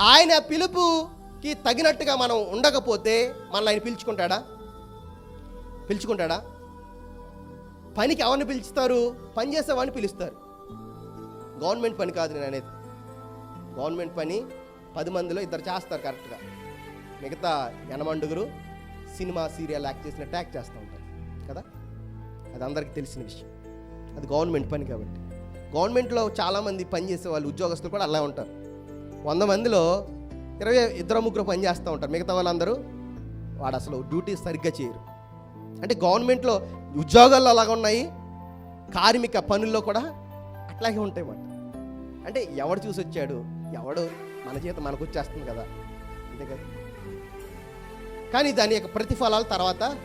ఆయన పిలుపుకి తగినట్టుగా మనం ఉండకపోతే మనల్ని ఆయన పిలుచుకుంటాడా? పిలుచుకుంటాడా? పనికి ఎవరిని పిలుస్తారు? పని చేసేవాడిని పిలుస్తారు. గవర్నమెంట్ పని కాదు నేను అనేది. గవర్నమెంట్ పని పది మందిలో ఇద్దరు చేస్తారు కరెక్ట్గా. మిగతా ఎనమండుగురు సినిమా సీరియల్ యాక్ట్ చేసిన ట్యాక్ చేస్తూ ఉంటారు. కదా? అది అందరికీ తెలిసిన విషయం. అది గవర్నమెంట్ పని కాబట్టి. గవర్నమెంట్లో చాలామంది పని చేసే వాళ్ళు ఉద్యోగస్తులు కూడా అలా ఉంటారు. వంద మందిలో ఇరవై ఇద్దరు ముగ్గురు పని చేస్తూ ఉంటారు. మిగతా వాళ్ళందరూ వాడు అసలు డ్యూటీ సరిగ్గా చేయరు. అంటే గవర్నమెంట్లో ఉద్యోగాల్లో అలాగ ఉన్నాయి. కార్మిక పనుల్లో కూడా అట్లాగే ఉంటాయి మాట అంటే ఎవడు చూసి వచ్చాడు ఎవడు మన చేత మనకు వచ్చేస్తుంది కదా. అంతే కదా. కానీ దాని యొక్క ప్రతిఫలాలు తర్వాత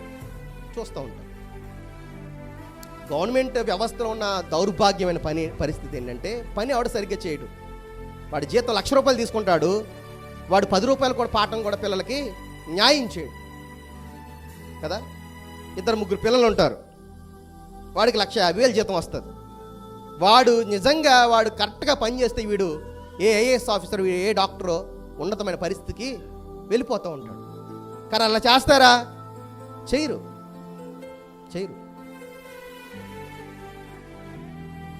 చూస్తూ ఉంటాం. గవర్నమెంట్ వ్యవస్థలో ఉన్న దౌర్భాగ్యమైన పని పరిస్థితి ఏంటంటే పని ఎవడు సరిగ్గా చేయడు. వాడి జీతం లక్ష రూపాయలు తీసుకుంటాడు వాడు పది రూపాయలు కూడా పాఠం కూడా పిల్లలకి న్యాయం చేయడు. కదా? ఇద్దరు ముగ్గురు పిల్లలు ఉంటారు. వాడికి లక్ష యాభై వేలు జీతం వస్తుంది. వాడు నిజంగా వాడు కరెక్ట్గా పని చేస్తే వీడు ఏ ఐఏఎస్ ఆఫీసర్ వీడు ఏ డాక్టరో ఉన్నతమైన పరిస్థితికి వెళ్ళిపోతూ ఉంటాడు. కానీ అలా చేస్తారా? చేయరు. చేయరు.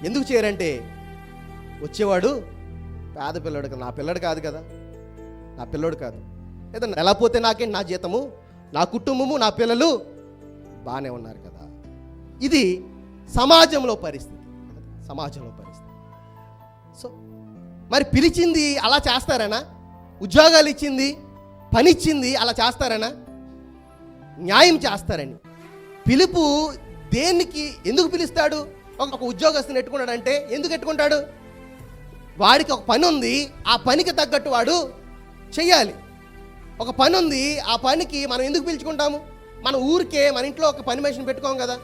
ఎందుకు చేయరంటే వచ్చేవాడు పేద పిల్లడు కదా. నా పిల్లడు కాదు కదా. నా పిల్లడు కాదు. లేదా ఎలా పోతే నాకేంటి నా జీతము నా కుటుంబము నా పిల్లలు బాగానే ఉన్నారు కదా. ఇది సమాజంలో పరిస్థితి. సమాజంలో పరిస్థితి. సో మరి పిలిచింది అలా చేస్తారనా? ఉద్యోగాలు ఇచ్చింది పని ఇచ్చింది అలా చేస్తారనా? న్యాయం చేస్తారని. పిలుపు దేనికి ఎందుకు పిలుస్తాడు? ఒక ఉద్యోగస్తుని ఎట్టుకున్నాడంటే ఎందుకు ఎట్టుకుంటాడు? వాడికి ఒక పని ఉంది ఆ పనికి తగ్గట్టు వాడు చెయ్యాలి. ఒక పని ఉంది ఆ పనికి మనం ఎందుకు పిలుచుకుంటాము? మన ఊరికే మన ఇంట్లో ఒక పని మనిషిని పెట్టుకోం కదా.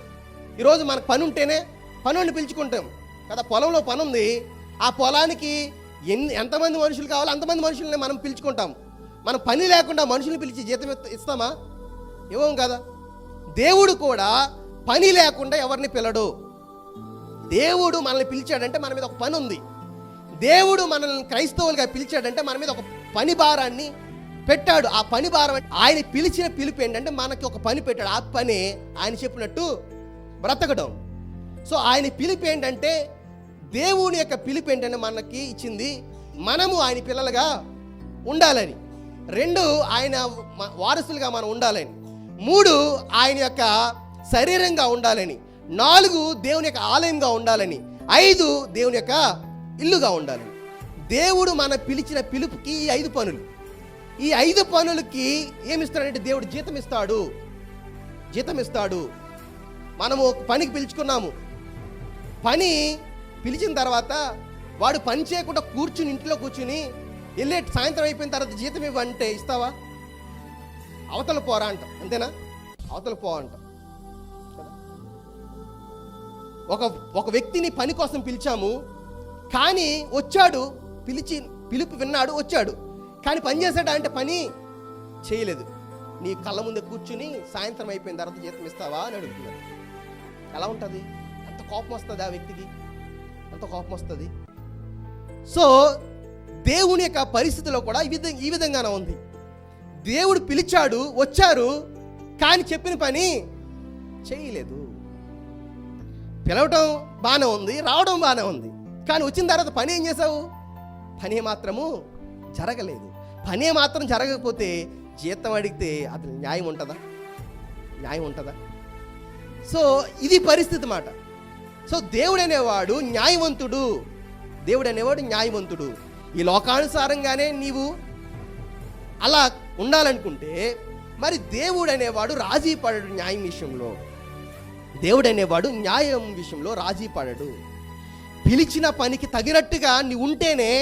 ఈరోజు మనకు పని ఉంటేనే పనుని పిలుచుకుంటాం కదా. పొలంలో పని ఉంది ఆ పొలానికి ఎన్ని ఎంతమంది మనుషులు కావాలో అంతమంది మనుషుల్ని మనం పిలుచుకుంటాం. మనం పని లేకుండా మనుషుల్ని పిలిచి జీతం ఇస్తామా? ఇవ్వం కదా. దేవుడు కూడా పని లేకుండా ఎవరిని పిలడు. దేవుడు మనల్ని పిలిచాడంటే మన మీద ఒక పని ఉంది. దేవుడు మనల్ని క్రైస్తవులుగా పిలిచాడంటే మన మీద ఒక పని భారాన్ని పెట్టాడు. ఆ పని భారం ఆయన పిలిచిన పిలుపు ఏంటంటే మనకి ఒక పని పెట్టాడు. ఆ పని ఆయన చెప్పినట్టు బ్రతకడం. సో ఆయన పిలుపు ఏంటంటే దేవుని యొక్క పిలుపు ఏంటంటే మనకి ఇచ్చింది మనము ఆయన పిల్లలుగా ఉండాలని. రెండు ఆయన వారసులుగా మనం ఉండాలని. మూడు ఆయన యొక్క శరీరంగా ఉండాలని. నాలుగు దేవుని యొక్క ఆలయంగా ఉండాలని. ఐదు దేవుని యొక్క ఇల్లుగా ఉండాలి. దేవుడు మన పిలిచిన పిలుపుకి ఈ ఐదు పనులు. ఈ ఐదు పనులకి ఏమిస్తాడంటే దేవుడు జీతం ఇస్తాడు. జీతం ఇస్తాడు. మనము ఒక పనికి పిలుచుకున్నాము. పని పిలిచిన తర్వాత వాడు పని చేయకుండా కూర్చుని ఇంట్లో కూర్చుని వెళ్ళే సాయంత్రం అయిపోయిన తర్వాత జీతం ఇవ్వంటే ఇస్తావా? అవతల పోరా అంట. అంతేనా? అవతల పో అంట. ఒక ఒక వ్యక్తిని పని కోసం పిలిచాము. కానీ వచ్చాడు పిలిచి పిలుపు విన్నాడు వచ్చాడు. కానీ పని చేశాడా అంటే పని చేయలేదు. నీ కళ్ళ ముందే కూర్చుని సాయంత్రం అయిపోయిన తర్వాత జీతం ఇస్తావా అని అడుగుతున్నాడు. ఎలా ఉంటుంది? ఎంత కోపం వస్తుంది ఆ వ్యక్తికి? ఎంత కోపం వస్తుంది? సో దేవుని యొక్క పరిస్థితిలో కూడా ఈ విధంగా ఈ విధంగానే ఉంది. దేవుడు పిలిచాడు వచ్చారు కానీ చెప్పిన పని చేయలేదు. పిలవటం బాగానే ఉంది రావడం బాగానే ఉంది. కానీ వచ్చిన తర్వాత పని ఏం చేసావు పని మాత్రము జరగలేదు. పని మాత్రం జరగకపోతే జీతం అడిగితే అతను న్యాయం ఉంటుందా? న్యాయం ఉంటుందా? సో ఇది పరిస్థితి మాట. సో దేవుడు అనేవాడు న్యాయవంతుడు. దేవుడు అనేవాడు న్యాయవంతుడు. ఈ లోకానుసారంగానే నీవు అలా ఉండాలనుకుంటే మరి దేవుడు అనేవాడు రాజీ పడడు న్యాయం విషయంలో. దేవుడు అనేవాడు న్యాయం విషయంలో రాజీ పడడు. పిలిచిన పనికి తగినట్టుగా నీ ఉంటేనే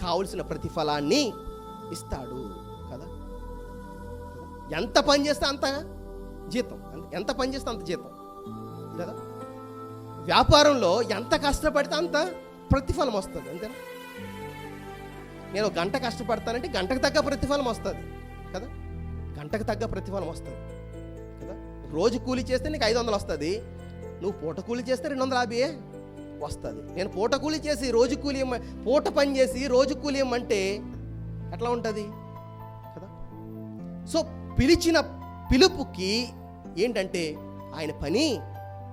కావలసిన ప్రతిఫలాన్ని ఇస్తాడు కదా? ఎంత పని చేస్తే అంత జీతం ఎంత పని చేస్తే అంత జీతం కదా? వ్యాపారంలో ఎంత కష్టపడితే అంత ప్రతిఫలం వస్తుంది అంతేనా? నేను గంట కష్టపడతానంటే గంటకు తగ్గ ప్రతిఫలం వస్తుంది కదా? గంటకు తగ్గ ప్రతిఫలం వస్తుంది కదా? రోజు కూలి చేస్తే నీకు ఐదు వందలు వస్తుంది నువ్వు పూట కూలి చేస్తే రెండు వందల యాభై వస్తుంది. నేను పూట కూలి చేసి రోజు కూలి పూట పని చేసి రోజు కూలి అంటే ఎట్లా ఉంటుంది? కదా? సో పిలిచిన పిలుపుకి ఏంటంటే ఆయన పని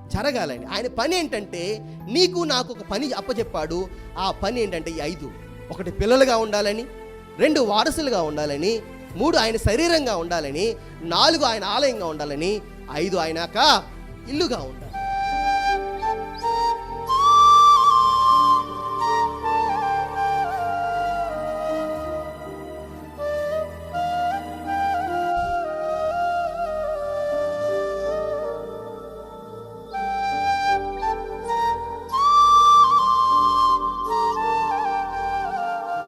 జరగాలని ఆయన పని ఏంటంటే నీకు నాకు ఒక పని అప్పచెప్పాడు ఆ పని ఏంటంటే ఈ ఐదు. ఒకటి పిల్లలుగా ఉండాలని రెండు వారసులుగా ఉండాలని మూడు ఆయన శరీరంగా ఉండాలని నాలుగు ఆయన ఆలయంగా ఉండాలని ఐదు ఆయనక ఇల్లుగా ఉండాలి.